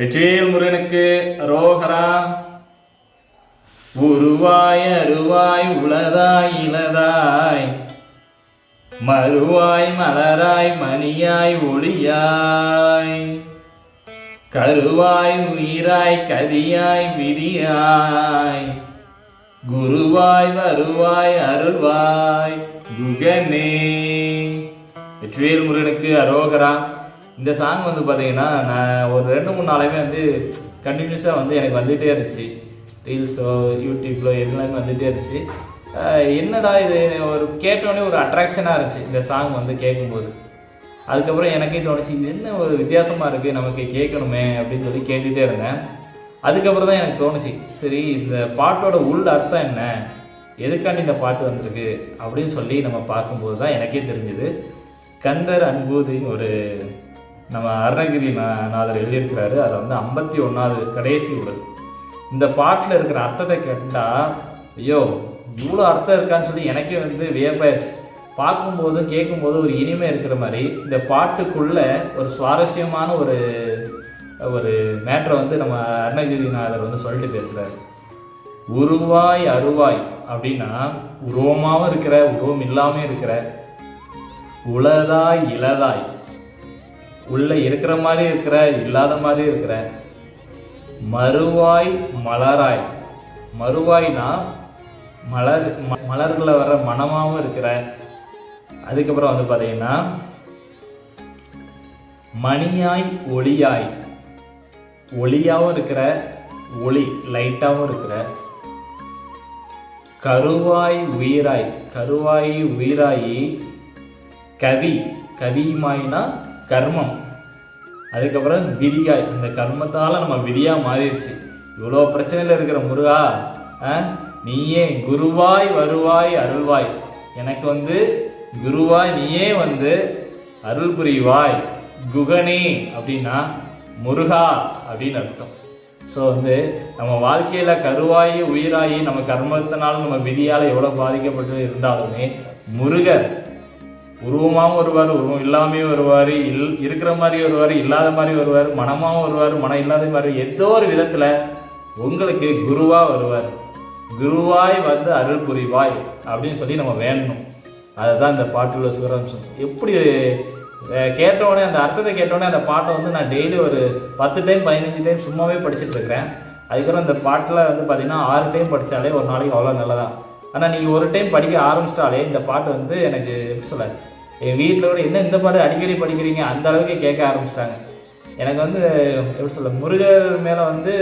வெற்றிவேல் முருகனுக்கு ரோகரா உருவாய் அருவாய் உளதாய் இளதாய். மறுவாய் மலராய் மணியாய் ஒளியாய். கருவாய் உயிராய் கதியாய் விதியாய். குருவாய் வருவாய் அருள்வாய் குகனே. வெற்றிவேல் முருகனுக்கு அரோகரா. இந்த சாங் வந்து பார்த்தீங்கன்னா நான் ஒரு ரெண்டு மூணு நாளையுமே வந்து கண்டினியூஸாக வந்து எனக்கு வந்துகிட்டே இருந்துச்சு. ரீல்ஸோ யூடியூப்லோ எல்லாமே வந்துகிட்டே இருந்துச்சு. என்னடா இது? ஒரு கேட்டோடனே ஒரு அட்ராக்ஷனாக இருந்துச்சு. இந்த சாங் வந்து கேட்கும்போது அதுக்கப்புறம் எனக்கே தோணுச்சு இது என்ன ஒரு வித்தியாசமாக இருக்குது நமக்கு கேட்கணுமே அப்படின்னு சொல்லி கேட்டுகிட்டே இருந்தேன். அதுக்கப்புறம் தான் எனக்கு தோணுச்சு சரி இந்த பாட்டோட உள் அர்த்தம் என்ன? எதுக்காண்டி இந்த பாட்டு வந்திருக்கு? அப்படின்னு சொல்லி நம்ம பார்க்கும்போது தான் எனக்கே தெரிஞ்சுது. கந்தர் அன்பூதின்னு ஒரு நம்ம அருணகிரி நாதர் எழுதியிருக்கிறாரு. அதில் வந்து ஐம்பத்தி ஒன்றாவது கடைசி உடல். இந்த பாட்டில் இருக்கிற அர்த்தத்தை கேட்டால் ஐயோ இவ்வளோ அர்த்தம் இருக்கான்னு சொல்லி எனக்கே வந்து வியப்பாயிருச்சு. பார்க்கும்போதும் கேட்கும்போது ஒரு இனிமை இருக்கிற மாதிரி இந்த பாட்டுக்குள்ளே ஒரு சுவாரஸ்யமான ஒரு ஒரு மேட்ரை வந்து நம்ம அருணகிரிநாதர் வந்து சொல்லிட்டு பேசுகிறார் உருவாய் அருவாய் அப்படின்னா உருவமாகவும் இருக்கிற உருவம் இல்லாமல் இருக்கிற உளதாய் இளதாய் உள்ள இருக்கிற மாதிரி இருக்கிற இல்லாத மாதிரி இருக்கிற. மறுவாய் மலராய். மறுவாய்னா மலர் மலர்களை வர மனமாகவும் இருக்கிற. அதுக்கப்புறம் வந்து பார்த்தீங்கன்னா மணியாய் ஒளியாய். ஒளியாகவும் இருக்கிற ஒளி லைட்டாகவும் இருக்கிற. கருவாய் உயிராய். கருவாய் உயிராயி கதி கதிமாய்னா கர்மம். அதுக்கப்புறம் விரியா இந்த கர்மத்தால் நம்ம விரியா மாறிடுச்சு. இவ்வளோ பிரச்சனையில் இருக்கிற முருகா ஆ, நீயே குருவாய் வருவாய் அருள்வாய். எனக்கு வந்து குருவாய் நீயே வந்து அருள் புரிவாய். குகனே அப்படின்னா முருகா அப்படின்னு அர்த்தம். ஸோ வந்து நம்ம வாழ்க்கையில் கருவாயி உயிராயி நம்ம கர்மத்தினாலும் நம்ம விதியால் எவ்வளோ பாதிக்கப்பட்டு இருந்தாலுமே முருகர் உருவமாகவும் வருவார் உருவம் இல்லாமையும் வருவார் இல் இருக்கிற மாதிரி வருவார் இல்லாத மாதிரி வருவார் மனமாகவும் வருவார் மனம் இல்லாத மாதிரி ஏதோ ஒரு விதத்தில் உங்களுக்கு குருவாக வருவார். குருவாய் வந்து அருள் புரிவாய் அப்படின்னு சொல்லி நம்ம வேண்டணும் அதுதான் இந்த பாட்டுள்ள சிவரம்சம் எப்படி கேட்டவுடனே அந்த அர்த்தத்தை கேட்ட அந்த பாட்டை வந்து நான் டெய்லி ஒரு பத்து டைம் பதினஞ்சு டைம் சும்மாவே படிச்சுட்டு இருக்கிறேன். அதுக்கப்புறம் இந்த பாட்டில் வந்து பார்த்தீங்கன்னா ஆறு டைம் படித்தாலே ஒரு நாளைக்கு அவ்வளோ நல்லதான் ஆனால் நீங்கள் ஒரு டைம் படிக்க ஆரம்பிச்சிட்டாலே இந்த பாட்டு வந்து எனக்கு எப்படி சொல்ல என் வீட்டில் கூட என்ன இந்த பாட்டு அடிக்கடி படிக்கிறீங்க? அந்த அளவுக்கு கேட்க ஆரம்பிச்சிட்டாங்க. எனக்கு வந்து எப்படி சொல்ல முருகர் மேலே வந்து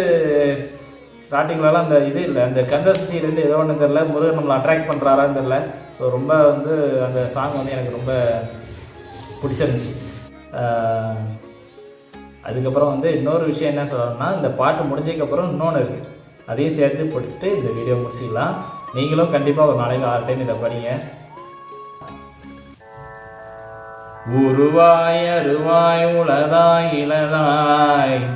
ஸ்டார்டிங்லலாம் அந்த இது இல்லை. அந்த கந்தசஷ்டியிலேருந்து ஏதோ ஒன்று தெரில முருகர் நம்மளை அட்ராக்ட் பண்ணுறாரான்னு தெரில ஸோ ரொம்ப வந்து அந்த சாங் வந்து எனக்கு ரொம்ப பிடிச்சிருந்துச்சு. அதுக்கப்புறம் வந்து இன்னொரு விஷயம் என்ன சொல்லணும்னா இந்த பாட்டு முடிஞ்சதுக்கப்புறம் இன்னொன்று இருக்குது அதையும் சேர்த்து பிடிச்சிட்டு இந்த வீடியோ முடிச்சிக்கலாம். நீங்களும் கண்டிப்பாக ஒரு நாளைக்கு ஆறு டைம் இதை படிங்க. உருவாய் அருவாய் உளதாய் இளதாய்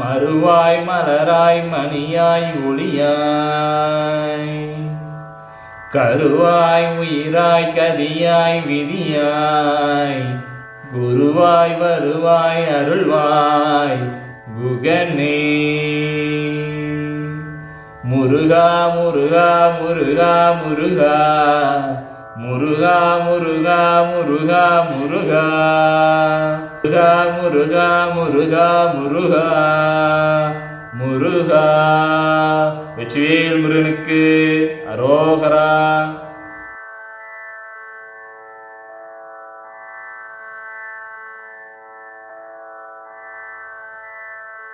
மறுவாய் மலராய் மணியாய் ஒளியாய். கருவாய் உயிராய் கதியாய் விதியாய். குருவாய் வருவாய் அருள்வாய் குகனே முருகா முருகா முருகா முருகா. முருகா முருகா முருகா முருகா. முருகா முருகா முருகா முருகா. வெற்றிவேல் முருகனுக்கு அரோகரா.